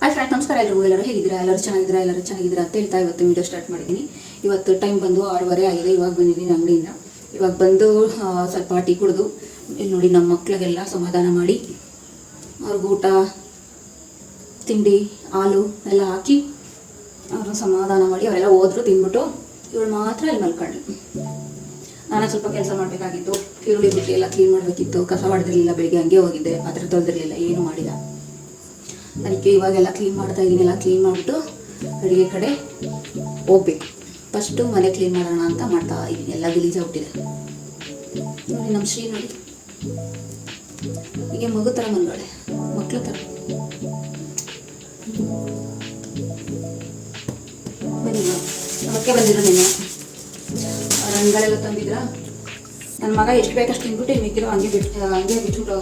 Hi friend ನಮಸ್ಕಾರ. ಎಲ್ಲರಿಗೂ ಎಲ್ಲರೂ ಹೇಗಿದ್ದೀರಾ? ಎಲ್ಲರೂ ಚೆನ್ನಾಗಿದ್ದೀರಾ? ಎಲ್ಲರೂ ಚೆನ್ನಾಗಿದ್ದೀರಾ ಅಂತ ಹೇಳ್ತಾ ಇವತ್ತು ವಿಡಿಯೋ ಸ್ಟಾರ್ಟ್ ಮಾಡಿದ್ದೀನಿ. ಇವತ್ತು ಟೈಮ್ ಬಂದು ಆರೂವರೆ ಆಗಿದೆ. ಇವಾಗ ಬಂದಿದ್ದೀನಿ ಅಂಗಡಿಯಿಂದ. ಇವಾಗ ಬಂದು ಸ್ವಲ್ಪ ಟೀ ಕುಡಿದು ನೋಡಿ ನಮ್ಮ ಮಕ್ಕಳಿಗೆಲ್ಲ ಸಮಾಧಾನ ಮಾಡಿ, ಅವ್ರಿಗೆ ಊಟ, ತಿಂಡಿ, ಹಾಲು ಎಲ್ಲ ಹಾಕಿ, ಅವ್ರನ್ನ ಸಮಾಧಾನ ಮಾಡಿ ಅವರೆಲ್ಲ ಹೋದ್ರು, ತಿಂದ್ಬಿಟ್ಟು ಇವಳು ಮಾತ್ರ ಇಲ್ಲಿ ಮಲ್ಕೊಂಡ್ಳು. ನಾನು ಸ್ವಲ್ಪ ಕೆಲಸ ಮಾಡಬೇಕಾಗಿತ್ತು. ಈರುಳ್ಳಿ ಬುಟ್ಟಿ ಎಲ್ಲ ಕ್ಲೀನ್ ಮಾಡಬೇಕಿತ್ತು. ಕಸ ಹೊಡೆದಿರಲಿಲ್ಲ, ಬೆಳಿಗ್ಗೆ ಹಂಗೆ ಹೋಗಿದ್ದೆ. ಪಾತ್ರೆ ತೊಳೆದಿರಲಿಲ್ಲ, ಏನು ಮಾಡಿಲ್ಲ. ಅದಕ್ಕೆ ಇವಾಗೆಲ್ಲ ಕ್ಲೀನ್ ಮಾಡ್ತಾ ಇದ್ದೀನಿ ಎಲ್ಲ ಕ್ಲೀನ್ ಮಾಡಿಬಿಟ್ಟು ಅಡುಗೆ ಕಡೆ ಹೋಗ್ಬೇಕು. ಫಸ್ಟು ಮನೆ ಕ್ಲೀನ್ ಮಾಡೋಣ ಅಂತ ಮಾಡ್ತಾ ಇದ್ದೀನಿ ಎಲ್ಲ ಗಲೀಜಾಗ್ಬಿಟ್ಟಿದೆ ನೋಡಿ ನಮ್ಮ ಶ್ರೀ ನೋಡಿ. ಹೀಗೆ ಮಗು ಥರ ಮುಂದ್ಗಡೆ ಮಕ್ಳು ಥರ ಬನ್ನಿ ನಮ್ಮಕ್ಕೆ ಬಂದಿರೋ ನೀನು ಹಣ್ಗಳೆಲ್ಲ ತಂದಿದ್ರಾ? ನನ್ನ ಮಗ ಎಷ್ಟು ಬೇಕಷ್ಟು ತಿಂದ್ಬಿಟ್ಟು ಮಿಕ್ಕಿರೋ ಹಂಗೆ ಬಿಟ್ಟು ಹಂಗೆ ಬಿಟ್ಬಿಟ್ಟು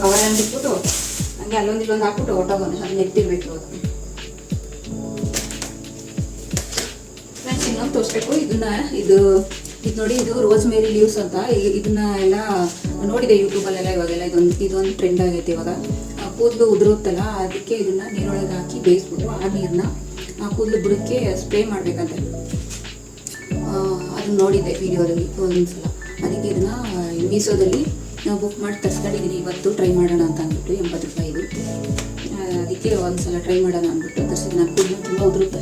ಕವರೆಲ್ಲ ಬಿಟ್ಬಿಟ್ಟು ಹಂಗೆ ಅಲ್ಲೊಂದು ಇಲ್ಲೊಂದು ಹಾಕ್ಬಿಟ್ಟು ಹೊಟ್ಟೋಗೋನು ಅದನ್ನ ಅದು ಇವಾಗ ಫ್ರೆಂಡ್ಸ್ ಇನ್ನೊಂದು ತೋರಿಸ್ಬೇಕು, ಇದನ್ನ ಇದು ಇದು ನೋಡಿ ಇದು ರೋಸ್ ಮೇರಿ ಲೀವ್ಸ್ ಅಂತ ಇದನ್ನ ಎಲ್ಲ ನೋಡಿದೆ ಯೂಟ್ಯೂಬಲ್ಲೆಲ್ಲ ಇವಾಗೆಲ್ಲ, ಇದೊಂದು ಇದೊಂದು ಟ್ರೆಂಡ್ ಆಗೈತೆ ಇವಾಗ. ಕೂದಲು ಉದುರುತ್ತಲ್ಲ, ಅದಕ್ಕೆ ಇದನ್ನ ನೀರೊಳಗೆ ಹಾಕಿ ಬೇಯಿಸ್ಬಿಟ್ಟು ಆ ನೀರನ್ನ ಆ ಕೂದಲು ಬುಡಕ್ಕೆ ಸ್ಪ್ರೇ ಮಾಡಬೇಕಂತೆ. ಅದನ್ನ ನೋಡಿದ್ದೆ ವಿಡಿಯೋದಲ್ಲಿ ಒಂದ್ಸಲ. ಅದಕ್ಕೆ ಇದನ್ನ ಮೀಸೋದಲ್ಲಿ ನಾವು ಬುಕ್ ಮಾಡಿ ತರಿಸ್ಕೊಂಡಿದ್ದೀನಿ ಇವತ್ತು ಟ್ರೈ ಮಾಡೋಣ ಅಂತ ಅಂದ್ಬಿಟ್ಟು ಎಂಬತ್ತು ರೂಪಾಯಿ ಅದಕ್ಕೆ ಒಂದ್ಸಲ ಟ್ರೈ ಮಾಡೋಣ ಅಂದ್ಬಿಟ್ಟು ತರಿಸಿದ್ದು ನಾನು ಕೂದಲು ತುಂಬ ಉದುರುತ್ತೆ.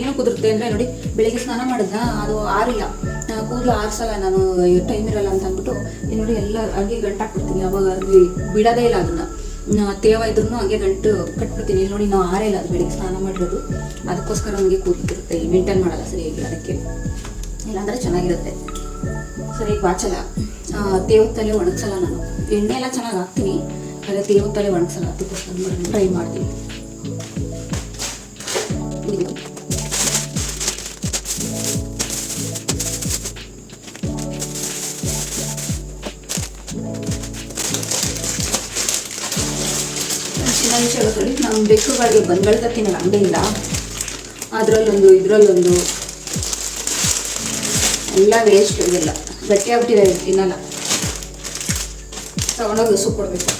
ಏನು ಕುದುರುತ್ತೆ ಅಂದ್ರೆ ನೋಡಿ ಬೆಳಿಗ್ಗೆ ಸ್ನಾನ ಮಾಡಿದ್ನ ಅದು ಆರಿಲ್ಲ. ನಾನು ಕೂದಲು ಆರಿಸಲ್ಲ ನಾನು ಟೈಮ್ ಇರಲ್ಲ ಅಂತ ಅಂದ್ಬಿಟ್ಟು ನೋಡಿ ಎಲ್ಲ ಹಂಗೆ ಗಂಟಾಕ್ಬಿಡ್ತೀನಿ ಅವಾಗ ಅಲ್ಲಿ ಬಿಡೋದೇ ಇಲ್ಲ ಅದನ್ನ. ತೇವ ಇದ್ರೂ ಹಂಗೆ ಗಂಟು ಕಟ್ಬಿಡ್ತೀನಿ. ಇಲ್ಲಿ ನೋಡಿ ನಾವು ಆರೇ ಇಲ್ಲ ಅದು ಬೆಳಿಗ್ಗೆ ಸ್ನಾನ ಮಾಡಿರೋದು. ಅದಕ್ಕೋಸ್ಕರ ನನಗೆ ಕೂತಿರುತ್ತೆ ಮೇಂಟೈನ್ ಮಾಡಲ್ಲ ಸರಿಯಾಗಿ ಅದಕ್ಕೆ. ಇಲ್ಲಾಂದ್ರೆ ಚೆನ್ನಾಗಿರುತ್ತೆ. ಸರಿ ವಾಚಲ್ಲ ಆ, ತಲೆ ಒಣಗಿಸಲ್ಲ ನಾನು. ಎಣ್ಣೆ ಎಲ್ಲ ಚೆನ್ನಾಗಿ ಹಾಕ್ತೀನಿ. ಆದರೆ ತಲೆ ಒಣಗಿಸಲ್ಲ, ಅದಕ್ಕೋಸ್ಕರ ಟ್ರೈ ಮಾಡ್ತೀನಿ ಇದು. ಇನ್ನೊಂದು ವಿಷಯ ಗೊತ್ತಲ್ಲಿ ನಮ್ಮ ಬೆಕ್ಕುಗಳಿಗೆ ಬಂದ್ಗಳು ತರ್ತೀನಲ್ಲ ಅಂಗಡಿಯಿಂದ ಅದರಲ್ಲೊಂದು, ಇದರಲ್ಲೊಂದು. ಎಲ್ಲ ವೇಸ್ಟ್ ಇದೆಲ್ಲ ಗಟ್ಟಿಯಾಗ್ಬಿಟ್ಟಿದೆ ತಿನ್ನಲ್ಲ. ತಗೊಂಡೋಗಿ ಸೂಪ್ ಕೊಡಬೇಕು.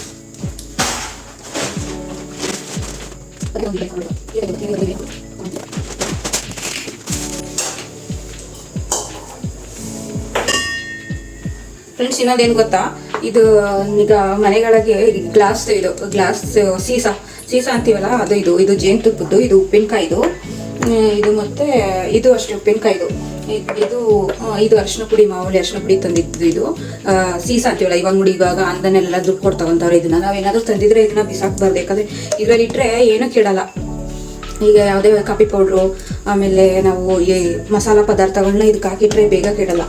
ಫ್ರೆಂಡ್ಸ್ ಇನ್ನೊಂದೇನು ಗೊತ್ತಾ? ಇದು, ಈಗ ಮನೆಗಳಿಗೆ ಗ್ಲಾಸ್ ಇದು ಗ್ಲಾಸ್ ಸೀಸ ಸೀಸ ಅಂತೀವಲ್ಲ, ಅದು ಇದು ಇದು ಜೇನುತುಪ್ಪದ್ದು, ಇದು ಉಪ್ಪಿನಕಾಯಿದು. ಇದು ಮತ್ತೆ, ಇದು ಅಷ್ಟೇ ಉಪ್ಪಿನಕಾಯಿದು. ಇದ್- ಇದು ಅರಿಶಿನ ಪುಡಿ, ಮಾಮೂಲಿ ಅರಿಶಿನ ಪುಡಿ ತಂದಿದ್ದು ಇದು. ಸೀಸ ಅಂತೀವಲ್ಲ, ಇವಾಗ ನೋಡಿ ಇವಾಗ ಅಂದನೆಲ್ಲ ದುಡ್ಡು ಕೊಟ್ಟು ತಗೊಂತವ್ರೆ ಇದನ್ನ. ನಾವೇನಾದ್ರೂ ತಂದಿದ್ರೆ ಇದನ್ನ ಬಿಸಾಕ್ಬಾರ್ದು. ಯಾಕಂದ್ರೆ ಇದ್ರಲ್ಲಿ ಇಟ್ರೆ ಏನೂ ಕೇಳಲ್ಲ ಈಗ ಯಾವುದೇ ಕಾಫಿ ಪೌಡ್ರು, ಆಮೇಲೆ ನಾವು ಈ ಮಸಾಲ ಪದಾರ್ಥಗಳನ್ನ ಇದಕ್ಕೆ ಹಾಕಿಟ್ರೆ ಬೇಗ ಕೆಡಲ್ಲ.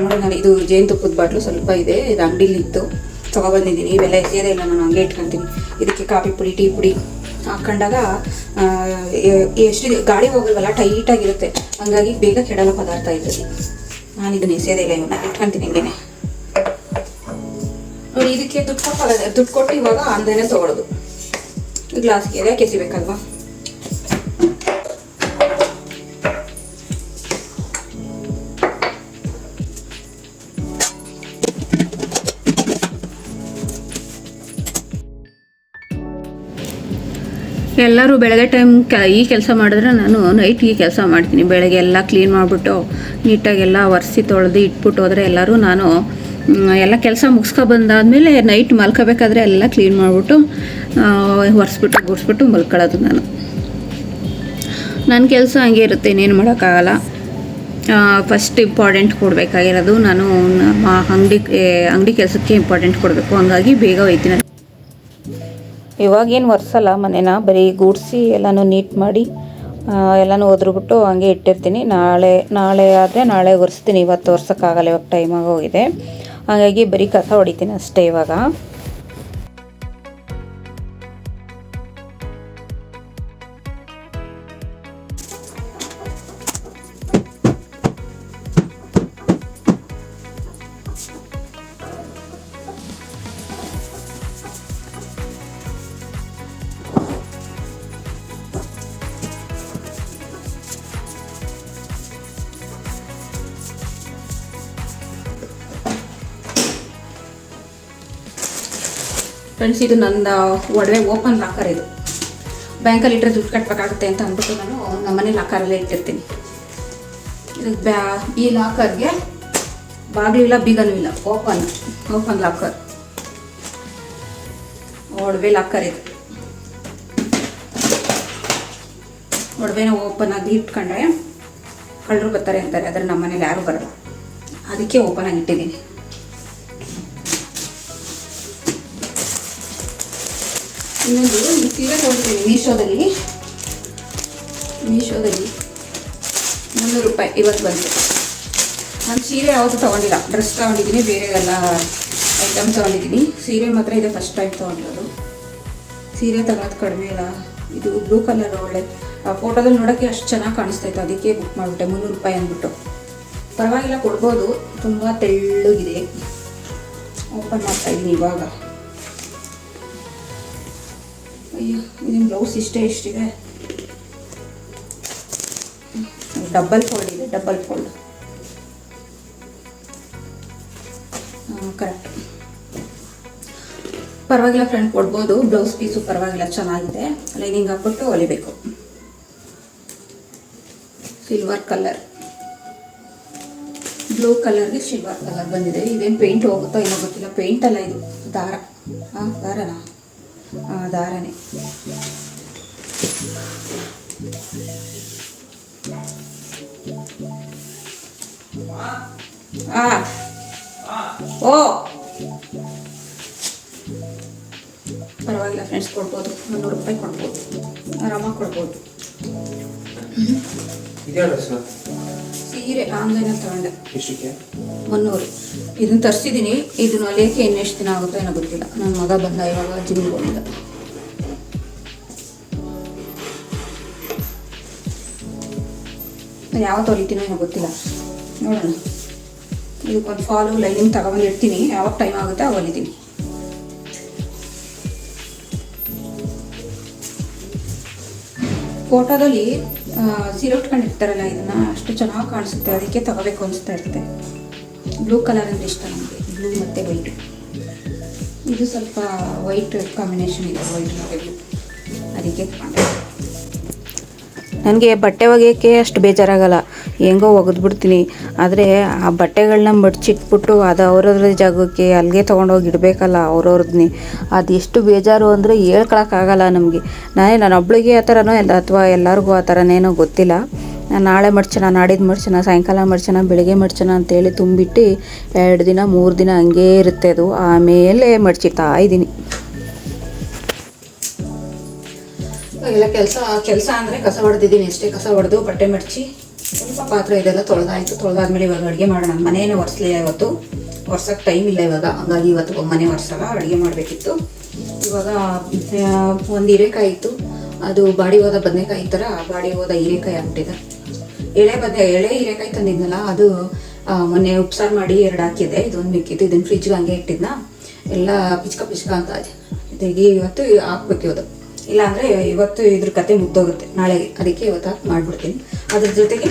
ನೋಡಿ ನಾನು ಇದು ಜೇನುತುಪ್ಪದ ಬಾಟ್ಲು ಸ್ವಲ್ಪ ಇದೆ, ಇದು ಅಂಗಡಿಲಿ ಇತ್ತು ತೊಗೊಬಂದಿದ್ದೀನಿ ಇವೆಲ್ಲ ಎಸೆಯೋದೇ ಇಲ್ಲ, ನಾನು ಹಂಗೆ ಇಟ್ಕೊತೀನಿ. ಇದಕ್ಕೆ ಕಾಫಿ ಪುಡಿ, ಟೀ ಪುಡಿ. ಹಾಕೊಂಡಾಗ ಎಷ್ಟು ಗಾಳಿ ಹೋಗಲ್ವಲ್ಲ, ಟೈಟಾಗಿರುತ್ತೆ. ಹಂಗಾಗಿ ಬೇಗ ಕೆಡಲ್ಲ ಪದಾರ್ಥ ಇದೆ. ನಾನು ಇದನ್ನ ಎಸೆಯೋದೇ ಇಲ್ಲ ಇವನ್ನ ಇಟ್ಕೊಂತೀನಿ ಹಿಂಗೇನೆ ನೋಡಿ, ಇದಕ್ಕೆ ದುಡ್ಡು ಕೊಟ್ಟು ದುಡ್ಡು ಕೊಟ್ಟು ಇವಾಗ ಅಂದೇನೆ ತಗೊಳ್ಳೋದು ಗ್ಲಾಸ್ಗೆ ಯಾಕೆ ಎಸಿಬೇಕಲ್ವಾ ಎಲ್ಲರೂ ಬೆಳಗ್ಗೆ ಟೈಮ್ ಈ ಕೆಲಸ ಮಾಡಿದ್ರೆ ನಾನು ನೈಟ್ ಈ ಕೆಲಸ ಮಾಡ್ತೀನಿ. ಬೆಳಗ್ಗೆ ಎಲ್ಲ ಕ್ಲೀನ್ ಮಾಡಿಬಿಟ್ಟು ನೀಟಾಗೆಲ್ಲ ಒರೆಸಿ ತೊಳೆದು ಇಟ್ಬಿಟ್ಟು ಹೋದರೆ ಎಲ್ಲರೂ ನಾನು ಎಲ್ಲ ಕೆಲಸ ಮುಗಿಸ್ಕೊ ಬಂದಾದಮೇಲೆ ನೈಟ್ ಮಲ್ಕೋಬೇಕಾದ್ರೆ ಎಲ್ಲ ಕ್ಲೀನ್ ಮಾಡಿಬಿಟ್ಟು ಒರೆಸ್ಬಿಟ್ಟು, ಗುಡಿಸ್ಬಿಟ್ಟು ಮಲ್ಕೊಳ್ಳೋದು ನಾನು. ನನ್ನ ಕೆಲಸ ಹಂಗೆ ಇರುತ್ತೆ, ಇನ್ನೇನು ಮಾಡೋಕ್ಕಾಗಲ್ಲ. ಫಸ್ಟ್ ಇಂಪಾರ್ಟೆಂಟ್ ಕೊಡಬೇಕಾಗಿರೋದು ನಾನು ಅಂಗಡಿ ಅಂಗಡಿ ಕೆಲಸಕ್ಕೆ ಇಂಪಾರ್ಟೆಂಟ್ ಕೊಡಬೇಕು. ಹಂಗಾಗಿ ಬೇಗ ಹೋಯ್ತೀನಿ. ಇವಾಗೇನು ಒರೆಸಲ್ಲ ಮನೇನ ಬರೀ ಗುಡಿಸಿ ಎಲ್ಲನೂ ನೀಟ್ ಮಾಡಿ ಎಲ್ಲಾನು ಒದ್ರುಬಿಟ್ಟು ಹಂಗೆ ಇಟ್ಟಿರ್ತೀನಿ. ನಾಳೆ ನಾಳೆ ಆದರೆ ನಾಳೆ ಒರೆಸ್ತೀನಿ. ಇವತ್ತು ಒರ್ಸೋಕ್ಕಾಗಲ್ಲ, ಇವಾಗ ಟೈಮಾಗೋಗಿದೆ ಹಾಗಾಗಿ ಬರೀ ಕಸ ಹೊಡಿತೀನಿ ಅಷ್ಟೇ ಇವಾಗ. ಫ್ರೆಂಡ್ಸ್ ಇದು ನನ್ನ ಒಡವೆ ಓಪನ್ ಲಾಕರ್ ಇದು. ಬ್ಯಾಂಕಲ್ಲಿ ಇಟ್ಟರೆ ದುಡ್ಡು ಕಟ್ಟಬೇಕಾಗುತ್ತೆ ಅಂತ ಅಂದ್ಬಿಟ್ಟು ನಾನು ನಮ್ಮ ನಮ್ಮನೆ ಲಾಕರಲ್ಲೇ ಇಟ್ಟಿರ್ತೀನಿ. ಇದು ಬ್ಯಾ, ಈ ಲಾಕರ್ಗೆ ಬಾಗಿಲು ಇಲ್ಲ, ಬೀಗನೂ ಇಲ್ಲ. ಓಪನ್ ಓಪನ್ ಲಾಕರ್ ಒಡವೆ ಲಾಕರ್ ಇದು. ಒಡವೆನ ಓಪನ್ ಆಗಿ ಇಟ್ಕೊಂಡ್ರೆ ಕಳ್ಳರು ಬರ್ತಾರೆ ಅಂತಾರೆ, ಆದರೆ ನಮ್ಮ ಮನೇಲಿ ಯಾರೂ ಬರಲ್ಲ. ಅದಕ್ಕೆ ಓಪನ್ ಆಗಿ ಇಟ್ಟಿದ್ದೀನಿ. ಇನ್ನೊಂದು ಈ ಸೀರೆ ತೊಗೊಳ್ತೀನಿ ಮೀಶೋದಲ್ಲಿ. ಮೀಶೋದಲ್ಲಿ ಮುನ್ನೂರು ರೂಪಾಯಿ ಇವತ್ತು ಬಂತು. ನಾನು ಸೀರೆ ಯಾವುದು ತೊಗೊಂಡಿಲ್ಲ. ಡ್ರೆಸ್ ತೊಗೊಂಡಿದ್ದೀನಿ ಬೇರೆ ಎಲ್ಲ ಐಟಮ್ ತೊಗೊಂಡಿದ್ದೀನಿ. ಸೀರೆ ಮಾತ್ರ ಇದೆ ಫಸ್ಟ್ ಟೈಮ್ ತೊಗೊಂಡಿರೋದು. ಸೀರೆ ತಗೊಳೋದು ಕಡಿಮೆ ಇಲ್ಲ ಇದು ಬ್ಲೂ ಕಲರ್ ಒಳ್ಳೆ ಫೋಟೋದಲ್ಲಿ ನೋಡೋಕ್ಕೆ ಅಷ್ಟು ಚೆನ್ನಾಗಿ ಕಾಣಿಸ್ತಾ ಇತ್ತು. ಅದಕ್ಕೆ ಬುಕ್ ಮಾಡಿಬಿಟ್ಟೆ, ಮುನ್ನೂರು ರೂಪಾಯಿ ಅಂದ್ಬಿಟ್ಟು. ಪರವಾಗಿಲ್ಲ, ಕೊಡ್ಬೋದು. ತುಂಬ ತೆಳ್ಳಗಿದೆ. ಓಪನ್ ಮಾಡ್ತಾ ಇದ್ದೀನಿ ಇವಾಗ. ಅಯ್ಯೋ ನಿಮ್ಮ ಬ್ಲೌಸ್ ಇಷ್ಟೇ ಇಷ್ಟಿದೆ. ಡಬಲ್ ಫೋಲ್ಡ್ ಇದೆ ಡಬಲ್ ಫೋಲ್ಡ್ ಕರೆಕ್ಟ್ ಪರವಾಗಿಲ್ಲ ಫ್ರೆಂಡ್ ಕೊಡ್ಬೋದು. ಬ್ಲೌಸ್ ಪೀಸು ಪರವಾಗಿಲ್ಲ, ಚೆನ್ನಾಗಿದೆ. ಲೈನಿಂಗ್ ಹಾಕ್ಬಿಟ್ಟು ಹೊಲಿಬೇಕು. ಸಿಲ್ವರ್ ಕಲರ್ ಬ್ಲೂ ಕಲರ್ಗೆ ಸಿಲ್ವರ್ ಕಲರ್ ಬಂದಿದೆ. ಇದೇನು ಪೇಂಟ್ ಹೋಗುತ್ತೋ ಏನೋ ಗೊತ್ತಿಲ್ಲ. ಪೇಂಟ್ ಅಲ್ಲ ಇದು. ದಾರ. ಹಾಂ, ದಾರನಾ? ದಾರನೇ ಆ ಓ. ಪರವಾಗಿಲ್ಲ ಫ್ರೆಂಡ್ಸ್ ಕೊಡ್ಬೋದು ಮುನ್ನೂರು ರೂಪಾಯಿ ಕೊಡ್ಬೋದು ಆರಾಮಾಗಿ ಕೊಡ್ಬೋದು. ಸೀರೆ ಆನ್ಲೈನಲ್ಲಿ ತಗೊಂಡೆ. ಮುನ್ನೂರು. ಇದನ್ನ ತರಿಸಿದ್ದೀನಿ ಇದನ್ನ ಹೊಲಿಯೋಕ್ಕೆ ಇನ್ನೆಷ್ಟು ದಿನ ಆಗುತ್ತೋ ಏನೋ ಗೊತ್ತಿಲ್ಲ. ನನ್ನ ಮಗ ಬಂದ ಇವಾಗ ಜಿಮ್ಗೆ ಹೋಗಿದ್ದ. ನಾನು ಯಾವತ್ತು ಹೊಲಿತೀನೋ ಏನೋ ಗೊತ್ತಿಲ್ಲ. ನೋಡೋಣ. ಇದಕ್ಕೊಂದು ಫಾಲು ಲೈನಿಂಗ್ ತಗೊಂಡು ಇಡ್ತೀನಿ. ಯಾವಾಗ ಟೈಮ್ ಆಗುತ್ತೆ ಆಗ ಹೊಲಿತೀನಿ ಫೋಟೋದಲ್ಲಿ ಸೀರೆ ಉಟ್ಕೊಂಡಿರ್ತಾರಲ್ಲ ಇದನ್ನ ಅಷ್ಟು ಚೆನ್ನಾಗಿ ಕಾಣಿಸುತ್ತೆ. ಅದಕ್ಕೆ ತಗೋಬೇಕು ಅನಿಸ್ತಾ ಇರುತ್ತೆ. ಬ್ಲೂ ಕಲರ್ ಅಂದ್ರೆ ಇಷ್ಟ ನನಗೆ ಬ್ಲೂ ಮತ್ತು ವೈಟ್ ಇದು ಸ್ವಲ್ಪ ವೈಟ್ ಕಾಂಬಿನೇಷನ್ ಇದೆ ವೈಟ್ ಮತ್ತು ಅದಕ್ಕೆ ನನಗೆ ಬಟ್ಟೆ ಒಗೆಯೋಕ್ಕೆ ಅಷ್ಟು ಬೇಜಾರಾಗಲ್ಲ. ಹೆಂಗೋ ಒಗೆದ್ಬಿಡ್ತೀನಿ ಆದರೆ ಆ ಬಟ್ಟೆಗಳನ್ನ ಮಡ್ಚಿಟ್ಬಿಟ್ಟು ಅದು ಅವ್ರವ್ರ ಜಾಗಕ್ಕೆ ಅಲ್ಲಿಗೆ ತೊಗೊಂಡೋಗಿ ಇಡಬೇಕಲ್ಲ ಅವ್ರವ್ರದ್ನಿ. ಅದು ಎಷ್ಟು ಬೇಜಾರು ಅಂದರೆ ಹೇಳ್ಕೊಳಕ್ಕಾಗಲ್ಲ ನಮಗೆ. ನಾನೇ ನಾನು ಆ ಥರನೋ ಅಥವಾ ಎಲ್ಲರಿಗೂ ಆ ಥರನೇನೋ ಗೊತ್ತಿಲ್ಲ. ನಾನು ನಾಳೆ ಮಡ್ಚೋಣ ನಾಡಿದ್ದು ಮಡ್ಚೋಣ ಸಾಯಂಕಾಲ ಮಡ್ಚೋಣ ಬೆಳಗ್ಗೆ ಮಡ್ಚೋಣ ಅಂತೇಳಿ ತುಂಬಿಟ್ಟು ಎರಡು ದಿನ, ಮೂರು ದಿನ ಹಂಗೇ ಇರುತ್ತೆ ಅದು. ಆಮೇಲೆ ಮಡ್ಚಿಡ್ತಾ ಇದ್ದೀನಿ. ಎಲ್ಲ ಕೆಲಸ ಕೆಲಸ ಅಂದರೆ ಕಸ ಹೊಡೆದಿದ್ದೀನಿ ಅಷ್ಟೇ ಕಸ ಹೊಡೆದು ಬಟ್ಟೆ ಮಡಚಿ ಸ್ವಲ್ಪ ಪಾತ್ರೆ ಇದೆಲ್ಲ ತೊಳೆದಾಯಿತು. ತೊಳೆದಾದ್ಮೇಲೆ ಇವಾಗ ಅಡುಗೆ ಮಾಡೋಣ. ಮನೇನೆ ಒರೆಸಲಿ ಇವತ್ತು. ಒರ್ಸೋಕ್ಕೆ ಟೈಮ್ ಇಲ್ಲ ಇವಾಗ. ಹಂಗಾಗಿ ಇವತ್ತು ಮನೆ ಒರೆಸಲ್ಲ, ಅಡುಗೆ ಮಾಡಬೇಕಿತ್ತು. ಇವಾಗ ಒಂದು ಹೀರೆಕಾಯಿ ಇತ್ತು. ಅದು ಬಾಡಿ ಹೋದ ಬದನೆಕಾಯಿ ಥರ ಬಾಡಿ ಹೋದ ಹೀರೆಕಾಯಿ ಆಗ್ಬಿಟ್ಟಿದೆ. ಎಳೆ ಬದ ಎಳೆ ಹೀರೆಕಾಯಿ ತಂದಿದ್ನಲ್ಲ, ಅದು ಮೊನ್ನೆ ಉಪ್ಸಾರು ಮಾಡಿ ಎರಡು ಹಾಕಿದೆ ಇದೊಂದು ಮಿಕ್ಕಿತ್ತು ಇದನ್ನು ಫ್ರಿಜ್ಗೆ ಹಂಗೆ ಇಟ್ಟಿದ್ನ. ಎಲ್ಲ ಪಿಚ್ಕ ಪಿಚ್ಕ ಅಂತ ಇದೆ ಇದೀಗ ಇವತ್ತು ಹಾಕ್ಬೇಕು ಇವತ್ತು. ಇಲ್ಲಾಂದರೆ ಇವತ್ತು ಇದ್ರ ಕತೆ ಮುಗ್ದೋಗುತ್ತೆ. ನಾಳೆಗೆ. ಅದಕ್ಕೆ ಇವತ್ತು ಹಾಕಿ ಮಾಡಿಬಿಡ್ತೀನಿ. ಅದ್ರ ಜೊತೆಗೆ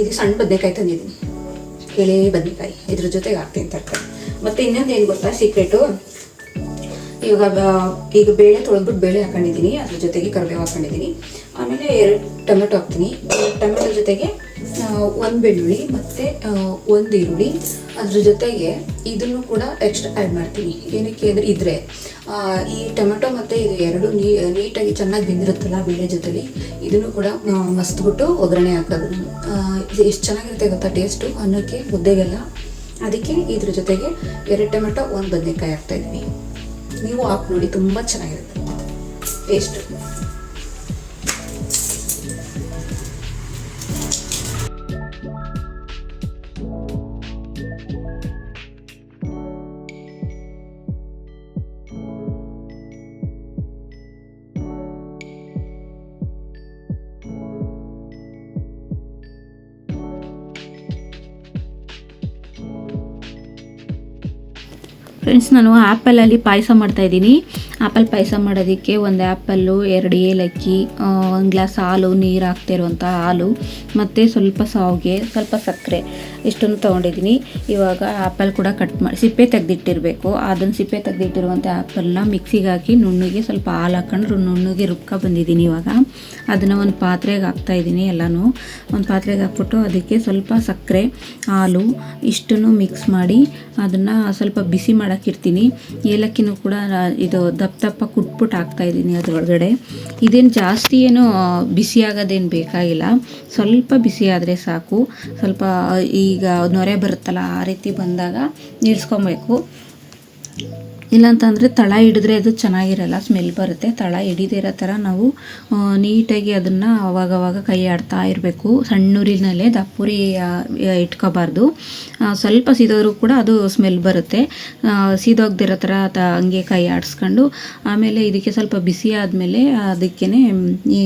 ಇದು ಸಣ್ಣ ಬದನೆಕಾಯಿ ತಂದಿದ್ದೀನಿ. ಎಳೆ ಬದನೆಕಾಯಿ. ಇದ್ರ ಜೊತೆಗೆ ಹಾಕ್ತೀನಿ ತರಕಾರಿ. ಮತ್ತು ಇನ್ನೊಂದು ಏನು ಗೊತ್ತಾ? ಸೀಕ್ರೆಟು ಇವಾಗ ಈಗ ಬೇಳೆ ತೊಳೆದ್ಬಿಟ್ಟು ಬೇಳೆ ಹಾಕೊಂಡಿದ್ದೀನಿ. ಅದ್ರ ಜೊತೆಗೆ ಕರಿಬೇವು ಹಾಕೊಂಡಿದ್ದೀನಿ. ಆಮೇಲೆ ಎರಡು ಟೊಮೆಟೊ ಹಾಕ್ತೀನಿ. ಟೊಮೆಟೊ ಜೊತೆಗೆ ಒಂದು ಬೆಳ್ಳುಳ್ಳಿ ಮತ್ತು ಒಂದು ಈರುಳ್ಳಿ. ಅದ್ರ ಜೊತೆಗೆ ಇದನ್ನು ಕೂಡ ಎಕ್ಸ್ಟ್ರಾ ಆ್ಯಡ್ ಮಾಡ್ತೀನಿ. ಏನಕ್ಕೆ ಅಂದರೆ ಇದ್ರೆ ಈ ಟೊಮೆಟೊ ಮತ್ತು ಇದು ಎರಡು ನೀ, ನೀಟಾಗಿ ಚೆನ್ನಾಗಿ ಬೆಂದಿರುತ್ತಲ್ಲ ಬೇಳೆ ಜೊತೆಲಿ, ಇದನ್ನು ಕೂಡ ಮಸ್ತ್ಬಿಟ್ಟು ಒಗ್ಗರಣೆ ಹಾಕೋದು. ಇದು ಎಷ್ಟು ಚೆನ್ನಾಗಿರುತ್ತೆ ಗೊತ್ತಾ ಟೇಸ್ಟು ಅನ್ನೋಕ್ಕೆ ಮುದ್ದೆಗೆಲ್ಲ. ಅದಕ್ಕೆ ಇದ್ರ ಜೊತೆಗೆ ಎರಡು ಟೊಮೆಟೊ, ಒಂದು ಬದನೆಕಾಯಿ ಹಾಕ್ತಾಯಿದ್ದೀನಿ ನೀವು ಹಾಕಿ ನೋಡಿ, ತುಂಬ ಚೆನ್ನಾಗಿರುತ್ತೆ. ಟೇಸ್ಟ್ ನಾನು ಆ್ಯಪಲಲ್ಲಿ ಪಾಯಸ ಮಾಡ್ತಾಯಿದ್ದೀನಿ ಆ್ಯಪಲ್ ಪಾಯಸ ಮಾಡೋದಕ್ಕೆ ಒಂದು ಆ್ಯಪಲ್ಲು, ಎರಡು ಏಲಕ್ಕಿ ಒಂದು ಗ್ಲಾಸ್ ಹಾಲು, ನೀರು ಹಾಕ್ತಿರುವಂಥ ಹಾಲು, ಮತ್ತು ಸ್ವಲ್ಪ ಸಾವಿಗೆ, ಸ್ವಲ್ಪ ಸಕ್ಕರೆ. ಇಷ್ಟನ್ನು ತೊಗೊಂಡಿದ್ದೀನಿ. ಇವಾಗ ಆ್ಯಪಲ್ ಕೂಡ ಕಟ್ ಮಾಡಿ ಸಿಪ್ಪೆ ತೆಗೆದಿಟ್ಟಿರಬೇಕು. ಅದನ್ನು ಸಿಪ್ಪೆ ತೆಗೆದಿಟ್ಟಿರುವಂಥ ಆ್ಯಪಲ್ನ ಮಿಕ್ಸಿಗೆ ಹಾಕಿ ನುಣ್ಣಗೆ ಸ್ವಲ್ಪ ಹಾಲು ಹಾಕೊಂಡು ನುಣ್ಣಗೆ ರುಬ್ಕ ಬಂದಿದ್ದೀನಿ ಇವಾಗ. ಅದನ್ನು ಒಂದು ಪಾತ್ರೆಗೆ ಹಾಕ್ತಾಯಿದ್ದೀನಿ ಎಲ್ಲನೂ. ಒಂದು ಪಾತ್ರೆಗೆ ಹಾಕ್ಬಿಟ್ಟು ಅದಕ್ಕೆ ಸ್ವಲ್ಪ ಸಕ್ಕರೆ, ಹಾಲು ಇಷ್ಟನ್ನು ಮಿಕ್ಸ್ ಮಾಡಿ ಅದನ್ನು ಸ್ವಲ್ಪ ಬಿಸಿ ಮಾಡೋಕ್ಕಿರ್ತೀನಿ ಏಲಕ್ಕಿನೂ ಕೂಡ ಇದು ದಪ್ಪ ದಪ್ಪ ಕುಟ್ಬಿಟ್ಟು ಹಾಕ್ತಾಯಿದ್ದೀನಿ ಅದರೊಳಗಡೆ. ಇದೇನು ಜಾಸ್ತಿ ಏನು ಬಿಸಿ ಆಗೋದೇನು ಬೇಕಾಗಿಲ್ಲ. ಸ್ವಲ್ಪ ಬಿಸಿ ಆದರೆ ಸಾಕು. ಸ್ವಲ್ಪ ಈಗ ನೊರೆ ಬರುತ್ತಲ್ಲ ಆ ರೀತಿ ಬಂದಾಗ ನಿಲ್ಸ್ಕೊಬೇಕು. ಇಲ್ಲಾಂತಂದರೆ ತಳ ಹಿಡಿದ್ರೆ ಅದು ಚೆನ್ನಾಗಿರಲ್ಲ ಸ್ಮೆಲ್ ಬರುತ್ತೆ. ತಳ ಹಿಡಿದೇ ಇರೋ ಥರ ನಾವು ನೀಟಾಗಿ ಅದನ್ನು ಅವಾಗವಾಗ ಕೈ ಆಡ್ತಾ ಇರಬೇಕು. ಸಣ್ಣೂರಿನಲ್ಲೇ ದಪ್ಪುರಿ ಇಟ್ಕೋಬಾರ್ದು. ಸ್ವಲ್ಪ ಸೀದೋದ್ರೂ ಕೂಡ ಅದು ಸ್ಮೆಲ್ ಬರುತ್ತೆ. ಸೀದೋಗ್ದಿರೋ ಥರ ತ, ಹಂಗೆ ಕೈ ಆಡಿಸ್ಕೊಂಡು, ಆಮೇಲೆ ಇದಕ್ಕೆ ಸ್ವಲ್ಪ ಬಿಸಿ ಆದಮೇಲೆ ಅದಕ್ಕೇ ಈ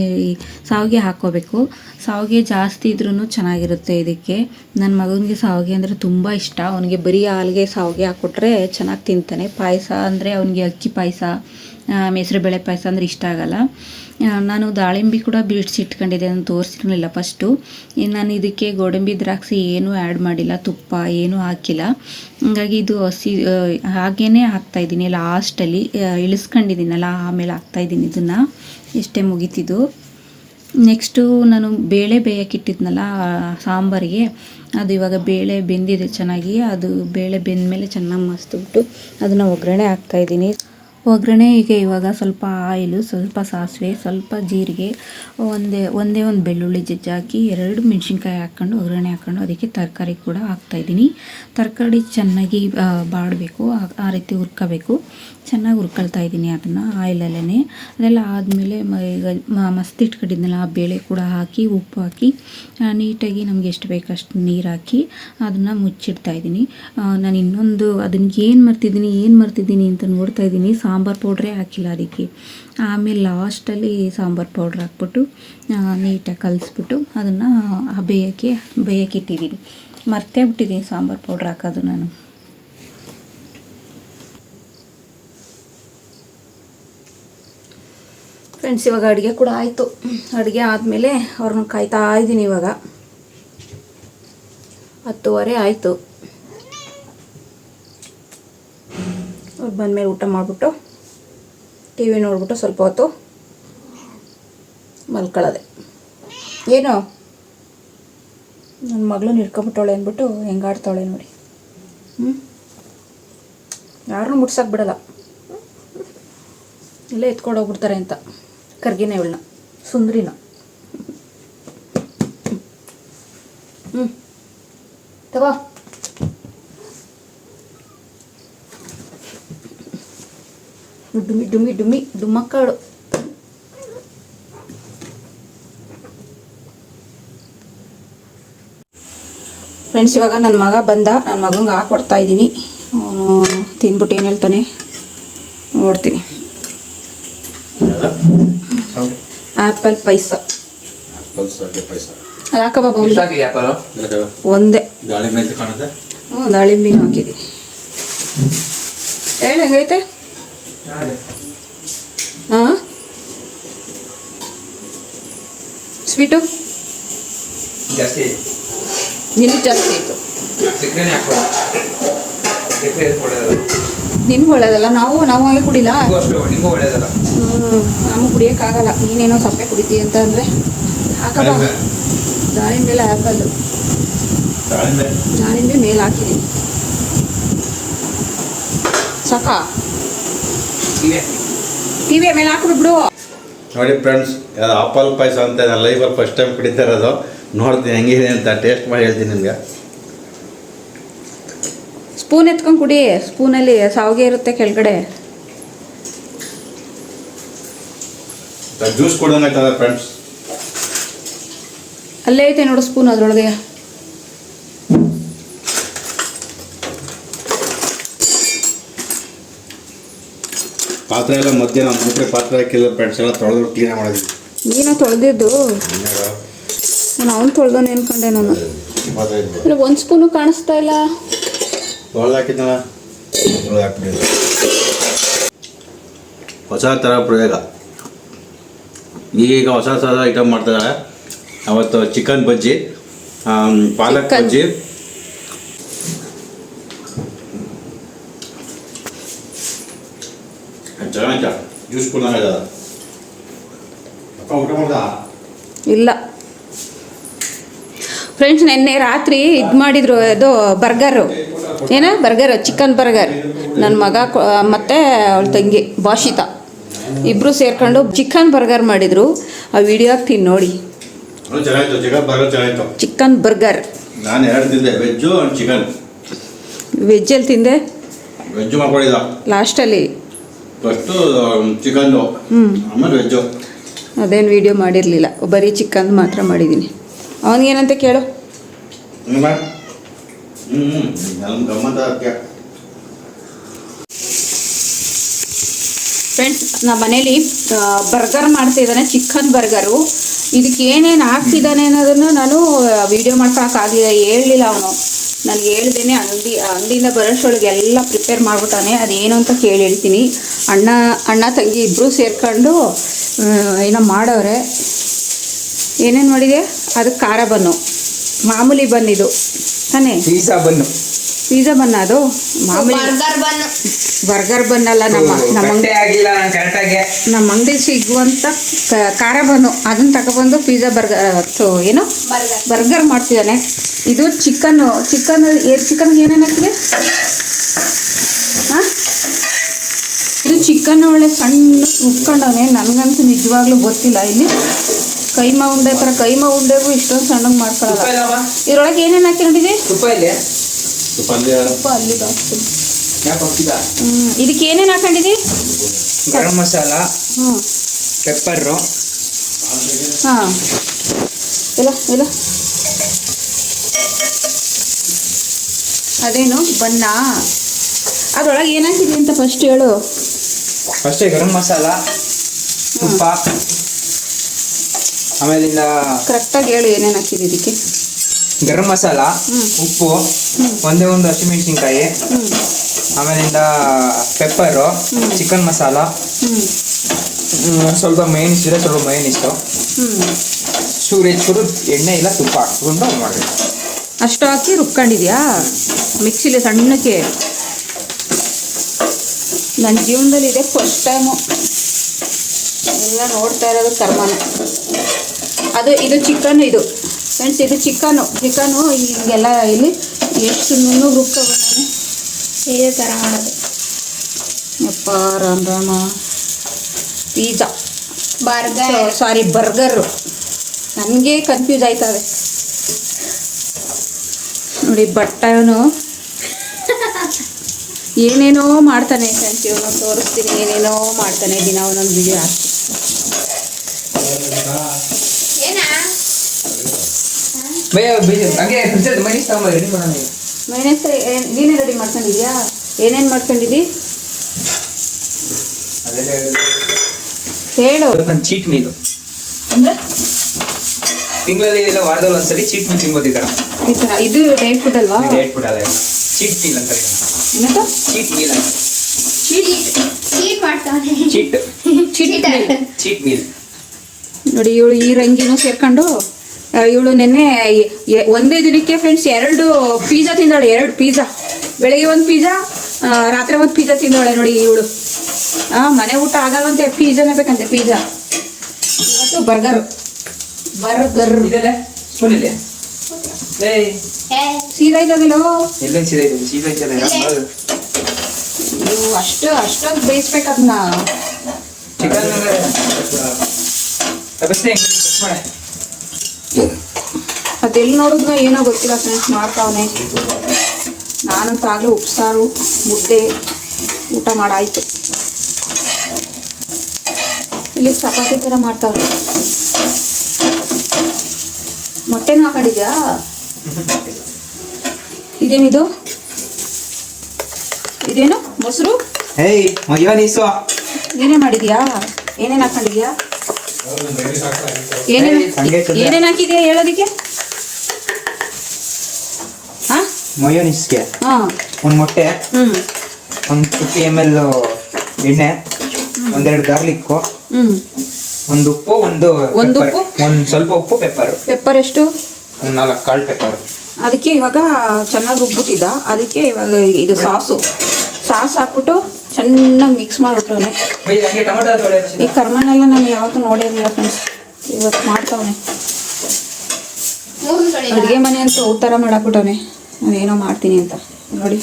ಸಾವಿಗೆ ಹಾಕ್ಕೋಬೇಕು. ಸಾವಿಗೆ ಜಾಸ್ತಿ ಇದ್ರೂ ಚೆನ್ನಾಗಿರುತ್ತೆ ಇದಕ್ಕೆ. ನನ್ನ ಮಗನಿಗೆ ಸಾವಿಗೆ ಅಂದರೆ ತುಂಬ ಇಷ್ಟ. ಅವನಿಗೆ ಬರೀ ಹಾಲಿಗೆ ಸಾವಿಗೆ ಹಾಕ್ಕೊಟ್ರೆ ಚೆನ್ನಾಗಿ ತಿಂತಾನೆ. ಪಾಯಸ ಅಂದರೆ ಅವನಿಗೆ ಅಕ್ಕಿ ಪಾಯಸ ಹೆಸರುಬೇಳೆ ಪಾಯಸ ಅಂದರೆ ಇಷ್ಟ ಆಗಲ್ಲ. ನಾನು ದಾಳಿಂಬೆ ಕೂಡ ಬಿಡಿಸಿಟ್ಕೊಂಡಿದ್ದೆ ನಾನು ತೋರಿಸಿರಲಿಲ್ಲ ಫಸ್ಟು ಇನ್ನು ನಾನು ಇದಕ್ಕೆ ಗೋಡಂಬಿ ದ್ರಾಕ್ಷಿ ಏನೂ ಆ್ಯಡ್ ಮಾಡಿಲ್ಲ, ತುಪ್ಪ ಏನೂ ಹಾಕಿಲ್ಲ. ಹಂಗಾಗಿ ಇದು ಹಸಿ ಹಾಗೇ ಹಾಕ್ತಾಯಿದ್ದೀನಿ ಲಾಸ್ಟಲ್ಲಿ ಇಳಿಸ್ಕೊಂಡಿದ್ದೀನಲ್ಲ, ಆಮೇಲೆ ಹಾಕ್ತಾಯಿದ್ದೀನಿ ಇದನ್ನು. ಇಷ್ಟೇ ಮುಗೀತಿದ್ದು. ನೆಕ್ಸ್ಟು ನಾನು ಬೇಳೆ ಬೇಯಕ್ಕಿಟ್ಟಿದ್ನಲ್ಲ ಸಾಂಬಾರಿಗೆ ಅದು ಇವಾಗ ಬೇಳೆ ಬೆಂದಿದೆ ಚೆನ್ನಾಗಿ ಅದು ಬೇಳೆ ಬೆಂದಮೇಲೆ ಚೆನ್ನಾಗಿ ಮಸ್ತ್ಬಿಟ್ಟು ಅದನ್ನು ಒಗ್ಗರಣೆ ಹಾಕ್ತಾಯಿದ್ದೀನಿ ಒಗ್ಗರಣೆಗೆ ಇವಾಗ ಸ್ವಲ್ಪ ಆಯಿಲು, ಸ್ವಲ್ಪ ಸಾಸಿವೆ, ಸ್ವಲ್ಪ ಜೀರಿಗೆ, ಒಂದೇ ಒಂದೇ ಒಂದು ಬೆಳ್ಳುಳ್ಳಿ ಜಜ್ಜಾಕಿ ಎರಡು ಮೆಣಸಿನ್ಕಾಯಿ ಹಾಕ್ಕೊಂಡು, ಒಗ್ಗರಣೆ ಹಾಕ್ಕೊಂಡು ಅದಕ್ಕೆ ತರಕಾರಿ ಕೂಡ ಹಾಕ್ತಾಯಿದ್ದೀನಿ ತರಕಾರಿ ಚೆನ್ನಾಗಿ ಬಾಡಬೇಕು, ಆ- ರೀತಿ ಹುರ್ಕೋಬೇಕು. ಚೆನ್ನಾಗಿ ಹುರ್ಕೊಳ್ತಾ ಇದ್ದೀನಿ ಅದನ್ನು ಆಯಿಲಲ್ಲೇ ಅದೆಲ್ಲ ಆದಮೇಲೆ ಈಗ ಮಸ್ತ್ ಆ ಬೇಳೆ ಕೂಡ ಹಾಕಿ, ಉಪ್ಪು ಹಾಕಿ ನೀಟಾಗಿ ನಮಗೆ ಎಷ್ಟು ಬೇಕು ಅಷ್ಟು ನೀರು ಹಾಕಿ ಅದನ್ನು ಮುಚ್ಚಿಡ್ತಾ ಇದ್ದೀನಿ. ನಾನು ಇನ್ನೊಂದು ಅದನ್ನ ಏನು ಮರ್ತಿದ್ದೀನಿ ಏನು ಮರ್ತಿದ್ದೀನಿ ಅಂತ ನೋಡ್ತಾ ಇದ್ದೀನಿ. ಸಾಂಬಾರು ಪೌಡ್ರೇ ಹಾಕಿಲ್ಲ ಅದಕ್ಕೆ. ಆಮೇಲೆ ಲಾಸ್ಟಲ್ಲಿ ಸಾಂಬಾರು ಪೌಡ್ರ್ ಹಾಕ್ಬಿಟ್ಟು ನೀಟಾಗಿ ಕಲಿಸ್ಬಿಟ್ಟು ಅದನ್ನು ಬೇಯೋಕ್ಕೆ ಬೇಯೋಕ್ಕೆ ಇಟ್ಟಿದ್ದೀನಿ. ಮರ್ತೇ ಬಿಟ್ಟಿದ್ದೀನಿ ಸಾಂಬಾರು ಪೌಡ್ರ್ ಹಾಕೋದು ನಾನು. ಫ್ರೆಂಡ್ಸ್ ಇವಾಗ ಅಡುಗೆ ಕೂಡ ಆಯಿತು. ಅಡುಗೆ ಆದಮೇಲೆ ಅವ್ರನ್ನ ಕಾಯ್ತಾ ಇದ್ದೀನಿ ಇವಾಗ. ಹತ್ತುವರೆ ಆಯಿತು. ಬಂದಮೇಲೆ ಊಟ ಮಾಡಿಬಿಟ್ಟು ಟಿ ವಿ ನೋಡಿಬಿಟ್ಟು ಸ್ವಲ್ಪ ಹೊತ್ತು ಮಲ್ಕೊಳ್ಳೋದೆ. ಏನು? ನನ್ನ ಮಗಳು ಹಿಡ್ಕೊಬಿಟ್ಟವಳೆ ಅಂದ್ಬಿಟ್ಟು ಹೆಂಗಾಡ್ತಾವಳೆ ನೋಡಿ. ಹ್ಞೂ ಯಾರನ್ನೂ ಮುಟ್ಸಕ್ಕೆ ಬಿಡಲ್ಲ. ಇಲ್ಲೇ ಎತ್ಕೊಂಡು ಹೋಗ್ಬಿಡ್ತಾರೆ ಅಂತ. ಕರ್ಗಿನ ಇವಳನ್ನ ಸುಂದ್ರಿನ. ಹ್ಞೂ ತಗೋ. ಡುಮ್ಮಿ ಡುಮಿ ಡುಮ್ಮಿ ಡುಮ್ಮಕ್ಕಳು ಫ್ರೆಂಡ್ಸ್ ಇವಾಗ ನನ್ನ ಮಗ ಬಂದ. ನನ್ನ ಮಗಂಗೆ ಹಾಕೊಡ್ತಾ ಇದ್ದೀನಿ. ಅವನು ತಿಂದ್ಬಿಟ್ಟು ಏನು ಹೇಳ್ತಾನೆ? ನೋಡ್ತೀನಿ. ಆ್ಯಪಲ್ ಪೈಸ ಹಾಕ ಬಾಬಾ ಒಂದು. ಹ್ಞೂ ದಾಳಿಂಬೆ ಹಾಕಿದ್ದೀನಿ. ಹೇಳಿ ಹೆಂಗೈತೆ ಹಾಂ? ಸ್ವೀಟು? ಜಾಸ್ತಿ ನಿನಗೆ ಜಾಸ್ತಿ ಆಯಿತು. ನಿನ್ಗೆ ಒಳ್ಳೇದಲ್ಲ ನಾವು ನಾವು ಹಾಗೆ ಕುಡಿಲ್ಲ. ಹ್ಞೂ ನಮಗೆ ಕುಡಿಯೋಕ್ಕಾಗಲ್ಲ ನೀನೇನೋ ಸಪ್ಪೆ ಕುಡಿತೀಯ ಅಂತ ಅಂದರೆ ಹಾಕಬ ದಾಳಿಂಬೆ. ಎಲ್ಲ ಆ್ಯಪಲ್ಲು ದಾಳಿಂಬೆ ಮೇಲೆ ಹಾಕಿದ್ದೀನಿ. ಸಾಕಾ? ಮೇಲೆ ಹಾಕ್ಬಿಟ್ಬಿಡು ನೋಡಿ ಫ್ರೆಂಡ್ಸ್ ಅದು ಆಪಲ್ ಪಾಯಸ ಅಂತ ನಾನು ಲೈಫಲ್ಲಿ ಫಸ್ಟ್ ಟೈಮ್ ಕುಡಿತಾ ಇರೋದು ನೋಡ್ತೀನಿ ಹೆಂಗಿದೆ ಅಂತ ಟೇಸ್ಟ್ ಮಾಡಿ ಹೇಳ್ತೀನಿ ನಿಮಗೆ. ಸ್ಪೂನ್ ಎತ್ಕೊಂಡು ಕುಡಿ ಸ್ಪೂನಲ್ಲಿ ಸಾವಿಗೆ ಇರುತ್ತೆ ಕೆಳಗಡೆ. ಜ್ಯೂಸ್ ಕೊಡೋಣ ಫ್ರೆಂಡ್ಸ್ ಅಲ್ಲೇ ಐತೆ ನೋಡು ಸ್ಪೂನ್ ಅದರೊಳಗೆ. ಪಾತ್ರೆ ಎಲ್ಲ ಮಧ್ಯ ನಮ್ಮ ಮೂಟೆ ಪಾತ್ರೆ ಹಾಕಿಲ್ಲ ಫ್ರೆಂಡ್ಸ್ ಎಲ್ಲ ತೊಳೆದು ಕ್ಲೀನ್ ಮಾಡಿದ್ವಿ. ನೀನು ತೊಳೆದಿದ್ದು? ನಾನು ಅವ್ನು ತೊಳೆದು ನೆನ್ಕೊಂಡೆ ನಾನು. ಇಲ್ಲ ಒಂದು ಸ್ಪೂನು ಕಾಣಿಸ್ತಾ ಇಲ್ಲ. ತೊಳೆದು ಹೊಸ ಥರ ಪ್ರಯೋಗ. ಈಗ ಹೊಸ ಹೊಸ ಐಟಮ್ ಮಾಡ್ತಿದ್ದಾರೆ. ಅವತ್ತು ಚಿಕನ್ ಬಜ್ಜಿ ಪಾಲಕ್. ಬಜ್ಜಿ ಇಲ್ಲ. ಫ್ರೆಂಡ್ಸ್ ನಿನ್ನೆ ರಾತ್ರಿ ಇದು ಮಾಡಿದ್ರು ಅದು ಬರ್ಗರು. ಏನ? Burger chicken burger. ನನ್ನ ಮಗ ಮತ್ತೆ ಅವಳ ತಂಗಿ ಭಾಷಿತ. ಇಬ್ಬರು ಸೇರ್ಕೊಂಡು ಚಿಕನ್ ಬರ್ಗರ್ ಮಾಡಿದರು. ಆ ವಿಡಿಯೋ ಹಾಕ್ತೀನಿ ನೋಡಿ. ಚಿಕನ್ ಬರ್ಗರ್ ನಾನು ಎರಡು ತಿಂದೆ ವೆಜ್ಜು ಅಲ್ಲಿ ಚಿಕನ್. ವೆಜ್ಜಲ್ಲಿ ತಿಂದೆ? ಮಾಡ್ಕೊಂಡಿದ್ದ. ಲಾಸ್ಟಲ್ಲಿ ಫಸ್ಟು ಚಿಕನ್ನು ಆಮೇಲೆ ವೆಜ್ಜು. ಅದೇನು ವಿಡಿಯೋ ಮಾಡಿರಲಿಲ್ಲ. ಬರೀ ಚಿಕನ್ ಮಾತ್ರ ಮಾಡಿದ್ದೀನಿ ಅವನಿಗೇನಂತ ಕೇಳು. ಫ್ರೆಂಡ್ಸ್ ನಮ್ಮ ಮನೇಲಿ ಬರ್ಗರ್ ಮಾಡ್ತಿದ್ದಾನೆ ಚಿಕನ್ ಬರ್ಗರು ಇದಕ್ಕೆ ಏನೇನು ಹಾಕ್ತಿದ್ದಾನೆ ಅನ್ನೋದನ್ನು ನಾನು ವಿಡಿಯೋ ಮಾಡ್ಕೊಳಕ್ಕಾಗಲಿಲ್ಲ ಹೇಳಲಿಲ್ಲ ಅವನು. ನನಗೆ ಹೇಳ್ದೇನೆ ಅಂಗಡಿ ಅಂಗಡಿಯಿಂದ ಬರೋಷ್ಟೊಳಗೆ ಎಲ್ಲ ಪ್ರಿಪೇರ್ ಮಾಡ್ಬಿಟ್ಟಾನೆ. ಅದೇನು ಅಂತ ಕೇಳಿ ಹೇಳ್ತೀನಿ ಅಣ್ಣ ಅಣ್ಣ ತಂಗಿ ಇಬ್ಬರು ಸೇರ್ಕೊಂಡು ಏನೋ ಮಾಡವ್ರೆ ಏನೇನು ಮಾಡಿದೆ? ಅದು ಖಾರ ಬನ್ನು. ಮಾಮೂಲಿ ಬನ್ನಿದು. ತಾನೇ? Pisa bun. ಪೀಸಾ ಬನ್ನ ಅದು? ಮಾಮೂಲಿ ಬರ್ಗರ್ ಬನ್ ಬರ್ಗರ್ ಬನ್ನಲ್ಲ ನಮ್ಮ ನಮ್ಮ ನಮ್ಮ ಅಂಗಡಿ ಸಿಗುವಂಥ ಕ- ಖಾರ ಬನ್ನು. ಅದನ್ನ ತಗೊಬಂದು ಪೀಸಾ ಬರ್ಗರ್ ಸೊ ಏನು? ಬರ್ಗರ್. ಮಾಡ್ತಿದ್ದಾನೆ. ಇದು ಚಿಕನ್ನು ಚಿಕನ್ ಚಿಕನ್ಗೆ ಏನೇನು ಹಾಕಿದೆ? ಹಾಂ? ಚಿಕನ್ ಒಳ್ಳೆ ಸಣ್ಣ ರುಬ್ಕೊಂಡವನೆ ನನಗಂತೂ ನಿಜವಾಗ್ಲೂ ಗೊತ್ತಿಲ್ಲ. ಇಲ್ಲಿ ಕೈಮಾ ಉಂಡೆ ಥರ ಕೈಮಾ ಉಂಡೆಗೂ ಇಷ್ಟೊಂದು ಸಣ್ಣಗೆ ಮಾಡ್ಕೊಳ್ಳಲ್ಲ ಇದ್ರೊಳಗೆ ಏನೇನು ಹಾಕಿರೋದಿದೆ ತುಪ್ಪ ಹ್ಞೂ ಇದಕ್ಕೆ ಏನೇನು ಹಾಕೊಂಡಿದಿ ಗರಂ ಮಸಾಲ ಹ್ಞೂ ಪೆಪ್ಪರು. ಹಾಂ. ಇಲ್ಲ ಇಲ್ಲ. ಅದೇನು ಬನ್ನ ಅದ್ರೊಳಗೆ ಏನಾಗಿದೆ ಅಂತ ಫಸ್ಟ್ ಹೇಳು. ಫಸ್ಟೇ ಗರಂ ಮಸಾಲ ತುಪ್ಪ ಆಮೇಲಿಂದ ಕರೆಕ್ಟಾಗಿ ಹೇಳು ಏನೇನು ಹಾಕಿದೆ ಇದಕ್ಕೆ? ಗರಂ ಮಸಾಲ ಉಪ್ಪು ಒಂದೇ ಒಂದು ಹಸಿಮೆಣಸಿನ್ಕಾಯಿ ಆಮೇಲಿಂದ ಪೆಪ್ಪರು. ಚಿಕನ್ ಮಸಾಲ ಸ್ವಲ್ಪ ಮೈನಿಸ್ ಇದೆ ಸ್ವಲ್ಪ ಹ್ಞೂ ಚೂರು ಚೂರು ಎಣ್ಣೆ ಇಲ್ಲ ತುಪ್ಪ ಹಾಕ್ಕೊಂಡು ಮಾಡಬೇಕು. ಅಷ್ಟು ಹಾಕಿ ರುಬ್ಕೊಂಡಿದ್ಯಾ? ಮಿಕ್ಸಿಲಿ ಸಣ್ಣಕ್ಕೆ ನನ್ನ ಜೀವನದಲ್ಲಿ ಇದೆ ಫಸ್ಟ್ ಟೈಮು ಎಲ್ಲ ನೋಡ್ತಾ ಇರೋದು ಕರ್ಮನ. ಅದು ಇದು ಚಿಕನ್ ಇದು. ಫ್ರೆಂಡ್ಸ್ ಇದು ಚಿಕನು ಚಿಕನು ಹೀಗೆಲ್ಲ ಇಲ್ಲಿ ಎಷ್ಟು ನುಣ್ಣಗೆ ರುಬ್ಕೊಬಂದಾನೆ ಇದೇ ಥರ ಮಾಡೋದು. ಅಪ್ಪ Ram Rama. Pizza burger. Sorry burger ನನಗೆ ಕನ್ಫ್ಯೂಸ್ ಆಯ್ತವೆ. ನೋಡಿ ಬಟ್ಟೆನು ಏನೇನೋ ಮಾಡ್ತಾನೆ ಫ್ರೆಂಡ್ಸ್ ಇವನು ತೋರಿಸ್ತೀನಿ ಏನೇನೋ ಮಾಡ್ತಾನೆ ದಿನ ಒಂದೊಂದು ವಿಡಿಯೋ ಹಾಕಿ. ಮೈನಸ್ ನೀನೇ ರೆಡಿ ಮಾಡ್ಕೊಂಡಿದ್ಯಾ? ಏನೇನು ಮಾಡ್ಕೊಂಡಿದ್ದಿ. ಹೇಳು. ನನ್ನ ಚೀಟ್ ಮೀನು ತಿಂಗಳಲ್ಲಿ ಇಲ್ಲ ವಾರದಲ್ಲಿ ಒಂದ್ಸರಿ ಚೀಟ್ ಮೀನು ತಿನ್ಬೋದು ಈ ಥರ ಇದು ಡೇಟ್ ಫುಡ್ ಅಲ್ವಾ? ಡೇಟ್ ಫುಡ್ ಅಲ್ಲ ಚೀಟ್ ಮೀಲ್ ಅಂತ ಏನಂತ ಚೀಟ್ ಮೀಲ್ ಅಂತ. ಚೀಟ್ ಚೀಟ್ ಮಾಡ್ತಾನೆ ಚೀಟ್ ಚೀಟ್ ಚೀಟ್ ಮೀಲ್ ನೋಡಿ ಇವಳು ಈ ರಂಗಿನೂ ಸೇರ್ಕೊಂಡು ಇವಳು ನಿನ್ನೆ ಎ- ಒಂದೇ ದಿನಕ್ಕೆ ಫ್ರೆಂಡ್ಸ್ ಎರಡು ಪಿಜ್ಜಾ ತಿಂದಾಳೆ ಎರಡು ಪಿಜ್ಜಾ ಬೆಳಗ್ಗೆ ಒಂದು ಪಿಜ್ಜಾ ರಾತ್ರಿ ಒಂದು ಪಿಜ್ಜಾ ತಿಂದಾಳೆ ನೋಡಿ ಇವಳು. ಮನೆ ಊಟ ಆಗಲ್ಲಂತೆ ಪಿಜ್ಜಾನೇ ಬೇಕಂತೆ ಪಿಜ್ಜಾ ಇವತ್ತು ಬರ್ಗರ್. ಬರ್ಗರ್ ಇದೆಲ್ಲ ಸ್ಪೂನ್ ಇಲ್ಲಿ ಏ ಏ ಸೀದಾ ಇದ್ದಾಗಲೋ ಎಲ್ಲ ಸೀದಾ ಇದೆ ಸೀದಾ ಇದೆಯಲ್ಲ ಯಾಕ್ ಮಾಡೋದು? ನೀವು ಅಷ್ಟು ಅಷ್ಟೊಂದು ಬೇಯಿಸ್ಬೇಕು ಅದನ್ನ. ಚಿಕನ್ ಅದೆಲ್ಲಿ ನೋಡಿದ್ನೋ ಏನೋ ಗೊತ್ತಿಲ್ಲ ಫ್ರೆಂಡ್ಸ್ ಮಾಡ್ತಾವನೆ. ನಾನಂತೂ ಆಗಲೇ ಉಪ್ಸಾರು ಮುದ್ದೆ ಊಟ ಮಾಡಾಯ್ತು. ಇಲ್ಲಿ ಚಪಾತಿ ಥರ ಮಾಡ್ತಾವ್ರೆ. ಮೊಟ್ಟೆನೂ ಹಾಕೊಂಡಿದ್ಯಾ? ಇದೇನಿದು? ಇದೇನು? ಮೊಸರು? ಹೇಯ್ ಮಯೋನೀಸು ಏನೇ ಮಾಡಿದ್ಯಾ? ಏನೇನ್ ಹಾಕೊಂಡಿದ್ಯಾ? ಏನೇನ್ ಹಾಕಿದ್ಯಾ ಹೇಳೋದಿಕ್ಕೆ? ಮಯೋನಿಸ್ಗೆ ಒಂದು ಮೊಟ್ಟೆ ಒಂದ್ ಫಿಫ್ಟಿ ಎಂ ಎಲ್ ಎಣ್ಣೆ ಒಂದೆರಡು ಗಾರ್ಲಿಕ್ಕು ಒಂದು ಉಪ್ಪು ಒಂದು ಒಂದು ಉಪ್ಪು? ಒಂದು ಸ್ವಲ್ಪ ಉಪ್ಪು ಪೆಪ್ಪರ್ ಪೆಪ್ಪರ್ ಎಷ್ಟು? ನಾಲ್ಕು ಕಾಳು ಪೆಪ್ಪರು ಅದಕ್ಕೆ ಇವಾಗ ಚೆನ್ನಾಗಿ ರುಬ್ಬಿಟ್ಟಿದ್ದ ಅದಕ್ಕೆ ಇವಾಗ ಇದು ಸಾಸು. ಸಾಸ್ ಹಾಕ್ಬಿಟ್ಟು ಚೆನ್ನಾಗಿ ಮಿಕ್ಸ್ ಮಾಡಿಬಿಟ್ಟವನೆ ಈ ಕರ್ಮನೆಲ್ಲ ನಾನು ಯಾವತ್ತೂ ನೋಡಿರಲಿಲ್ಲ ಫ್ರೆಂಡ್ಸ್ ಇವತ್ತು ಮಾಡ್ತಾವನೆ. ಅಡುಗೆ ಮನೆ ಅಂತ ಉತ್ತರ ಮಾಡಾಕ್ಬಿಟ್ಟವನೆ. ಏನೋ ಮಾಡ್ತೀನಿ ಅಂತ. ನೋಡಿ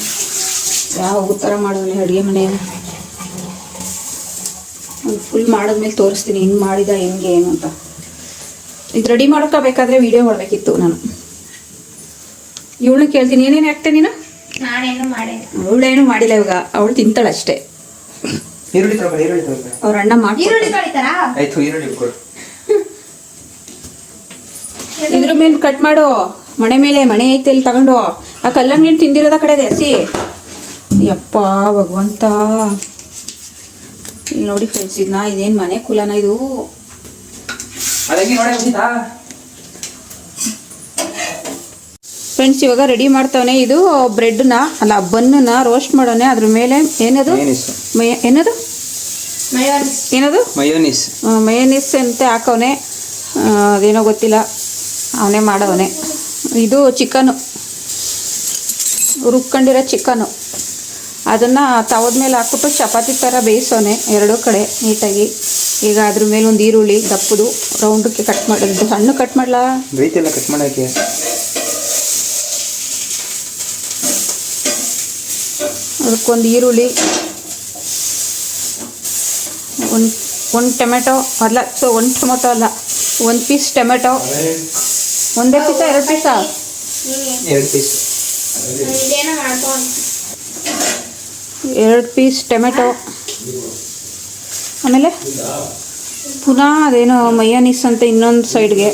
ಯಾವ ಉತ್ತರ ಮಾಡೋನೆ ಅಡುಗೆ ಮನೆ ಫುಲ್ ಮಾಡಿದ್ಮೇಲೆ ತೋರಿಸ್ತೀನಿ ಹಿಂಗೆ ಮಾಡಿದ ಹೆಂಗೆ ಏನು ಅಂತ. ಇದು ರೆಡಿ ಮಾಡ್ಕೋಬೇಕಾದ್ರೆ ವಿಡಿಯೋ ಮಾಡಬೇಕಿತ್ತು ನಾನು. ಇವಳನ್ನ ಕೇಳ್ತೀನಿ ಏನೇನು ಹಾಕ್ತೆ ನೀನು? ನಾನೇನು ಮಾಡೇನಿ ಅವಳೇನು ಮಾಡಿಲ್ಲ ಇವಾಗ ಅವಳು ತಿಂತಾಳೆ ಅಷ್ಟೇ. ಈರುಳ್ಳಿ ಈರುಳ್ಳಿ ಅವ್ರ ಅಣ್ಣ ಮಾಡಿ ಈರುಳ್ಳಿ ಕಳಿತಾರಾ ಆಯ್ತು ಈರುಳ್ಳಿ ಕೊಡು. ಇದ್ರ ಮೇಲೆ ಕಟ್ ಮಾಡು. ಮನೆ ಮೇಲೆ ಮನೆ ಐತೆ ಇಲ್ಲಿ ತಗೊಂಡು. ಆ ಕಲ್ಲಂಗ್ ನೀನು ತಿಂದಿರೋದ ಕಡೆ ಹಸಿ ಯಪ್ಪ ಭಗವಂತ. ಇಲ್ಲಿ ನೋಡಿ ಫ್ರೆಂಡ್ಸ್ ಇದನ್ನ ಇದೇನು ಮನೆ ಕುಲನ ಇದು? ಫ್ರೆಂಡ್ಸ್ ಇವಾಗ ರೆಡಿ ಮಾಡ್ತಾವನೆ ಇದು ಬ್ರೆಡ್ನ ಅಲ್ಲ ಬನ್ನನ್ನ ರೋಸ್ಟ್ ಮಾಡೋಣ ಅದ್ರ ಮೇಲೆ ಏನದು? ಮಯೋನೀಸ್ ಏನದು? ಮಯೋನೀಸ್ ಏನದು? ಮಯೋನಿಸ್ ಮಯೋನಿಸ್ ಅಂತ ಹಾಕವನೆ. ಅದೇನೋ ಗೊತ್ತಿಲ್ಲ. ಅವನೇ ಮಾಡವನೆ. ಇದು ಚಿಕನು ರುಬ್ಕೊಂಡಿರೋ ಚಿಕನು ಅದನ್ನು ತವದ ಮೇಲೆ ಹಾಕ್ಬಿಟ್ಟು ಚಪಾತಿ ಥರ ಬೇಯಿಸೋನೆ ಎರಡೂ ಕಡೆ ನೀಟಾಗಿ. ಈಗ ಅದ್ರ ಮೇಲೆ ಒಂದು ಈರುಳ್ಳಿ ದಪ್ಪದು ರೌಂಡಕ್ಕೆ ಕಟ್ ಮಾಡೋದು ಸಣ್ಣ ಕಟ್ ಮಾಡಲಾ? ರೀತಿಯೆಲ್ಲ ಕಟ್ ಮಾಡಕ್ಕೆ. ಅದಕ್ಕೊಂದು ಈರುಳ್ಳಿ ಒಂದು ಒಂದು ಟೊಮೆಟೊ ಅಲ್ಲ ಸೊ ಒಂದು ಟೊಮೆಟೊ ಅಲ್ಲ ಒಂದು ಪೀಸ್ ಟೊಮೆಟೊ. ಒಂದೇ ಪೀಸ ಎರಡು ಪೀಸಾ ಎರಡು ಪೀಸ್ ಎರಡು ಪೀಸ್ ಟೊಮೆಟೊ. ಆಮೇಲೆ ಪುನಃ ಅದೇನೋ ಮಯೋನೀಸ್ ಅಂತ ಇನ್ನೊಂದು ಸೈಡ್ಗೆ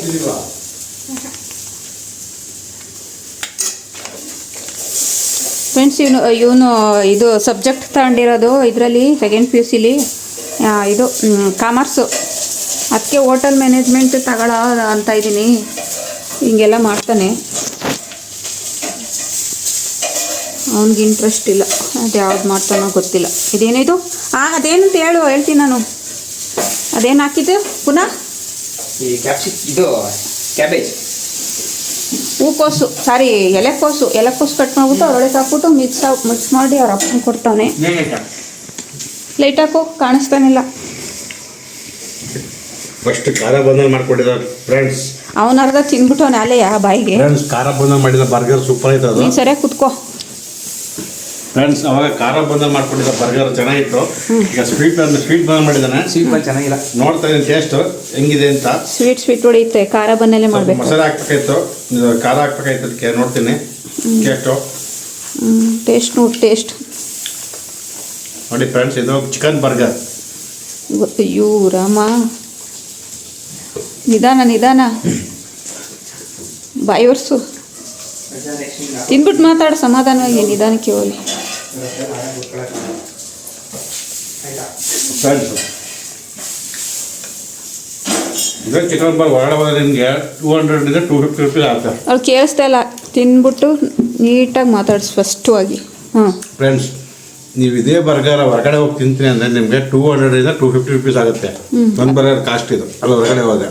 ಫ್ರೆಂಡ್ಸ್ ಇವನು ಇವನು ಇದು ಸಬ್ಜೆಕ್ಟ್ ತಗೊಂಡಿರೋದು ಇದರಲ್ಲಿ ಸೆಕೆಂಡ್ ಪಿ ಯು ಸಿಲಿ ಇದು ಕಾಮರ್ಸು ಅದಕ್ಕೆ ಹೋಟೆಲ್ ಮ್ಯಾನೇಜ್ಮೆಂಟ್ ತಗೊಳ್ಳೋ ಅಂತ ಇದ್ದೀನಿ. ಹಿಂಗೆಲ್ಲ ಮಾಡ್ತಾನೆ. ಅವನಿಗೆ ಇಂಟ್ರೆಸ್ಟ್ ಇಲ್ಲ. ಅದು ಯಾವ್ದು ಮಾಡ್ತಾನೋ ಗೊತ್ತಿಲ್ಲ. ಇದೇನಿದು ಆ ಅದೇನಂತ ಹೇಳು ಹೇಳ್ತೀನಿ ನಾನು. ಅದೇನು ಹಾಕಿದ್ದು? ಪುನಃ? ಇದು ಕ್ಯಾಬೇಜ್. ಹೂಕೋಸು ಸಾರಿ ಎಲೆಕೋಸು ಎಲೆಕೋಸು ಕಟ್ ಮಾಡ್ಬಿಟ್ಟು ಅವ್ರೊಳಗೆ ಹಾಕ್ಬಿಟ್ಟು ಮಿಕ್ಸ್ ಮಿಕ್ಸ್ ಮಾಡಿ ಅವ್ರ ಅಪ್ಪನ ಕೊಡ್ತಾನೆ. ಲೈಟ್ ಹಾಕು ಕಾಣಿಸ್ತಾನಿಲ್ಲ. ಫಸ್ಟ್ ಖಾರ ಮಾಡ್ಕೊಟ್ಟಿದ್ದಾರೆ ಫ್ರೆಂಡ್ಸ್ ಅವನ ಅರ್ಧ ತಿನ್ಬಿಟ್ಟು ಅವನ ಅಲೆಯ ಬಾಯಿಗೆ. ಫ್ರೆಂಡ್ಸ್ ಖಾರ ಮಾಡಿದ ಬರ್ಗರ್ ಸೂಪರ್ ಆಯ್ತದ ಅದು ನೀನು ಸರಿಯಾಗಿ ಕುತ್ಕೋ. ಫ್ರೆಂಡ್ಸ್ ಅವಾಗ ಖಾರ ಬಂದಲ್ಲಿ ಮಾಡ್ಕೊಂಡಿದ್ದ ಬರ್ಗರ್ ಚೆನ್ನಾಗಿತ್ತು. ಈಗ ಸ್ವೀಟ್ ಅಂದ್ರೆ ಸ್ವೀಟ್ ಬಂದ್ ಮಾಡಿದ್ದಾನೆ. ಸ್ವೀಟ್ ಬಂದ್ ಚೆನ್ನಾಗಿಲ್ಲ. ನೋಡ್ತಾ ಇದ್ದೀನಿ ಟೇಸ್ಟ್ ಹೆಂಗಿದೆ ಅಂತ. ಸ್ವೀಟ್ ಸ್ವೀಟ್ ಹೊಡೆಯುತ್ತೆ ಖಾರ ಬಂದಲ್ಲೇ ಮಾಡಬೇಕು. ಮೊಸರು ಹಾಕ್ಬೇಕಾಯ್ತು. ಖಾರ ಹಾಕ್ಬೇಕಾಯ್ತು ಅದಕ್ಕೆ ನೋಡ್ತೀನಿ. ಟೇಸ್ಟು ಟೇಸ್ಟ್ ನೋಡಿ ಟೇಸ್ಟ್ ನೋಡಿ ಫ್ರೆಂಡ್ಸ್ ಇದು ಚಿಕನ್ ಬರ್ಗರ್ ಅಯ್ಯೋ ರಾಮ. ನಿಧಾನ ನಿಧಾನ. ಬಾಯ್ ಒರ್ಸು. ತಿಂದ್ಬಿಟ್ಟು ಮಾತಾಡೋ ಸಮಾಧಾನವಾಗಿ ನಿಧಾನಕ್ಕೆ ಹೋಗಿ. ಫ್ರೆಂಡ್ಸ್ ಇದು ಚಿಕನ್ ಬಾಲ್ ಒಳಗಡೆ ಹೋದ್ರೆ ನಿಮಗೆ ಟೂ ಹಂಡ್ರೆಡಿಂದ ಟೂ ಫಿಫ್ಟಿ ರುಪೀಸ್ ಆಗುತ್ತೆ. ಅವ್ರು ಕೇಳಿಸ್ತಾ ಇಲ್ಲ. ತಿನ್ಬಿಟ್ಟು ನೀಟಾಗಿ ಮಾತಾಡಿಸ್ ಫಸ್ಟು ಆಗಿ. ಹಾಂ. ಫ್ರೆಂಡ್ಸ್ ನೀವು ಇದೇ ಬರ್ಗರ್ ಹೊರಗಡೆ ಹೋಗಿ ತಿಂತೀನಿ ಅಂದರೆ ನಿಮಗೆ ಟೂ ಹಂಡ್ರೆಡಿಂದ ಟೂ ಫಿಫ್ಟಿ ರುಪೀಸ್ ಆಗುತ್ತೆ. ಒಂದು ಬರ್ಗರ್ ಕಾಸ್ಟ್ ಇದು. ಅಲ್ಲ ಹೊರಗಡೆ ಹೋದೆ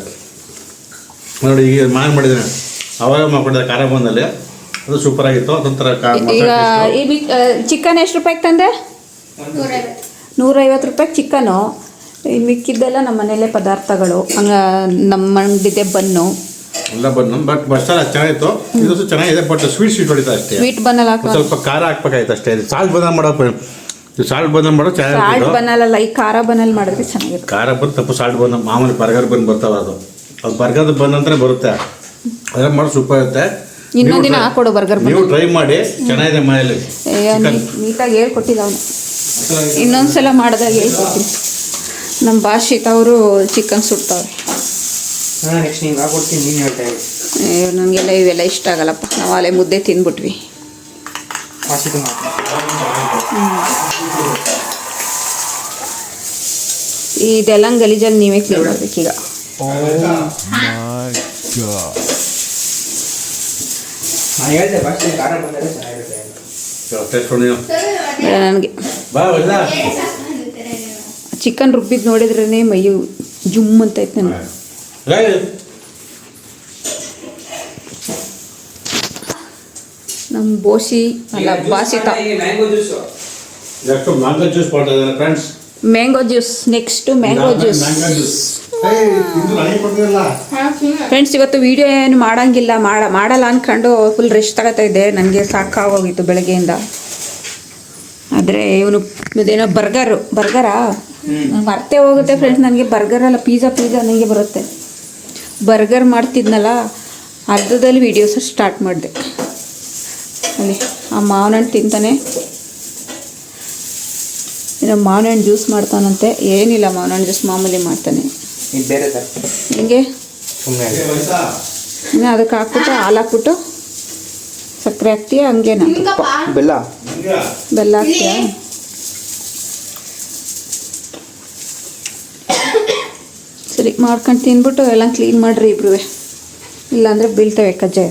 ನೋಡಿ ಈಗ ಮಾನ್ ಮಾಡಿದ್ದೇನೆ. ಅವಾಗ ಮಾಡ್ಕೊಂಡಿದ್ದೆ ಖಾರ ಬಂದಲ್ಲಿ ಅದು ಸೂಪರ್ ಆಗಿತ್ತು. ಅದೊಂಥರ ಈಗ ಈ ಈ ಚಿಕನ್ ಎಷ್ಟು ರೂಪಾಯಿ ತಂದೆ? ನೂರೈವತ್ತು ರೂಪಾಯಿ ರೂಪಾಯಿಗೆ ಚಿಕನು. ಈ ಮಿಕ್ಕಿದ್ದೆಲ್ಲ ನಮ್ಮ ಮನೇಲೆ ಪದಾರ್ಥಗಳು. ಹಂಗ ನಮ್ಮ ಮಂಡಿದೆ ಬನ್ನು. ಎಲ್ಲ ಬನ್ನು. ಬಟ್ ಮಸಾಲ ಚೆನ್ನಾಗಿತ್ತು. ಇದು ಚೆನ್ನಾಗಿದೆ ಬಟ್ ಸ್ವೀಟ್ ಸ್ವೀಟ್ ಹೊಡಿತಾ ಅಷ್ಟೇ. ಸ್ವೀಟ್ ಬನ್ನಲ್ಲ ಸ್ವಲ್ಪ ಖಾರ ಹಾಕ್ಬೇಕಾಯ್ತು ಅಷ್ಟೇ. ಸಾಲ್ಟ್ ಬಂದ ಮಾಡೋ ಇದು ಸಾಲ್ಟ್ ಬಂದ ಮಾಡೋ ಸಾಲ್ಟ್ ಬನ್ನಲ್ಲ ಈ ಖಾರ ಬನ್ನಲ್ಲಿ ಮಾಡಿದ್ರೆ ಚೆನ್ನಾಗಿರುತ್ತೆ. ಖಾರ ಬಂದು ತಪ್ಪು ಸಾಲ್ಟ್ ಬಂದು ಮಾಮೂಲಿ ಬರ್ಗರ್ ಬಂದು ಬರ್ತಾವ ಅದು. ಅದು ಬರ್ಗರ್ ಬನ್ ಬರುತ್ತೆ. ಅದ್ರ ಮಾಡೋದು ಸೂಪರ್ ಇರುತ್ತೆ. ಇನ್ನೊಂದ್ ದಿನ ನೀವು try- ಹಾಕೊಡು ಬರ್ಗರ್ ನೀವು ಟ್ರೈ ಮಾಡಿ ಚೆನ್ನಾಗಿದೆ ಮನೆಯಲ್ಲಿ ಚಿಕನ್ ನೀಟಾಗಿ ಹೇಳ್ಕೊಟ್ಟಿಲ್ಲ ಅವನು. ಇನ್ನೊಂದ್ಸಲ ಮಾಡಿದಾಗ ಹೇಳ್ಕೊಡ್ತೀನಿ. ನಮ್ಮ ಭಾಷಿತ ಅವರು ಚಿಕನ್ ಸುಡ್ತಾವ್ರೆ ನನಗೆಲ್ಲ ಇವೆಲ್ಲ ಇಷ್ಟ ಆಗಲ್ಲಪ್ಪ ನಾವು ಅಲ್ಲೇ ಮುದ್ದೆ ತಿಂದ್ಬಿಟ್ವಿ ಇದೆಲ್ಲ ಗಲೀಜಲ್ಲಿ ನೀವೇ ಕ್ಲೀನ್ ಮಾಡ್ಬೇಕೀಗ. ನಾನು ಹೇಳ್ದೆ ಫಸ್ಟ್ ಖಾರ ಬಂದರೆ ಚೆನ್ನಾಗಿರುತ್ತೆ ಅಂತ. ನೋಡಿ ನನಗೆ ಚಿಕನ್ ರುಬ್ಬಿದ್ದು ನೋಡಿದ್ರೇ ಮೈ ಜುಮ್ ಅಂತ ಐತೆ ನನಗೆ. ನಮ್ಮ ಬೋಸಿ ಅಲ್ಲ ಬಾಸಿತ mango juice next mango juice friends ಇವತ್ತು ವಿಡಿಯೋ ಏನು ಮಾಡಂಗಿಲ್ಲ. ಮಾಡ ಮಾಡಲ್ಲ ಅನ್ಕೊಂಡು ಫುಲ್ ರೆಸ್ಟ್ ತಗೋತಾ ಇದ್ದೆ. ನನಗೆ ಸಾಕಾಗೋಗಿತ್ತು ಬೆಳಗ್ಗೆಯಿಂದ. ಆದರೆ ಇವನು ಇದೇನೋ ಬರ್ಗರು ಬರ್ಗರಾ ಮರ್ತೇ ಹೋಗುತ್ತೆ ಫ್ರೆಂಡ್ಸ್ ನನಗೆ ಬರ್ಗರ್ ಅಲ್ಲ ಪಿಜ್ಜಾ ಪಿಜ್ಜಾ ನನಗೆ ಬರುತ್ತೆ. ಬರ್ಗರ್ ಮಾಡ್ತಿದ್ನಲ್ಲ ಅರ್ಧದಲ್ಲಿ ವೀಡಿಯೋಸ್ ಸ್ಟಾರ್ಟ್ ಮಾಡಿದೆ. ಅಲ್ಲಿ ಆ ಮಾವಿನ ಹಣ್ಣು ತಿಂತಾನೆ. ಏನೋ ಮಾವಿನ ಹಣ್ಣು ಜ್ಯೂಸ್ ಮಾಡ್ತಾನಂತೆ. ಏನಿಲ್ಲ ಮಾವಿನ ಹಣ್ಣು ಜ್ಯೂಸ್ ಮಾಮೂಲಿ ಮಾಡ್ತಾನೆ. ಇದು ಬೇರೆ ಸರ್. ಹಿಂಗೆ? ಸುಮ್ಮನೆ ಇನ್ನು ಅದಕ್ಕೆ ಹಾಕ್ಬಿಟ್ಟು ಹಾಲು ಹಾಕ್ಬಿಟ್ಟು ಸಕ್ಕರೆ ಹಾಕ್ತೀಯ ಹಂಗೇನ ಬೆಲ್ಲ. ಬೆಲ್ಲ ಹಾಕ್ತೀಯ? ಸರಿ ಮಾಡ್ಕೊಂಡು ತಿಂದ್ಬಿಟ್ಟು ಎಲ್ಲ ಕ್ಲೀನ್ ಮಾಡಿರಿ ಇಬ್ರು ಇಲ್ಲಾಂದರೆ ಬೀಳ್ತವೆ ಕಜ್ಜಾಯ.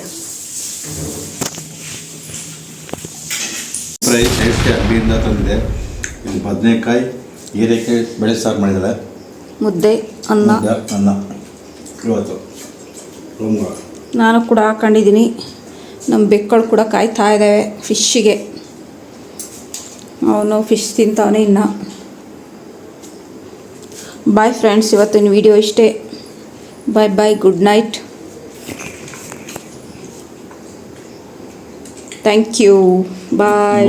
ಫ್ರೈ ಸೈಡ್ಗೆ ತಂದಿದೆ. ಬದನೆಕಾಯಿ ಹೀರೆಕಾಯಿ ಬೆಳೆ ಸಾರು ಮಾಡಿದ್ದಾರೆ. ಮುದ್ದೆ. ಅನ್ನ. ಅನ್ನ. ಇವತ್ತು ನಾನು ಕೂಡ ಹಾಕೊಂಡಿದ್ದೀನಿ. ನಮ್ಮ ಬೆಕ್ಕಳು ಕೂಡ ಕಾಯ್ತಾ ಇದ್ದಾವೆ ಫಿಶ್ಶಿಗೆ. ಅವನು ಫಿಶ್ ತಿಂತಾವನೆ ಇನ್ನ. ಬಾಯ್ ಫ್ರೆಂಡ್ಸ್ ಇವತ್ತಿನ ವಿಡಿಯೋ ಇಷ್ಟೇ. Bye bye good night thank you bye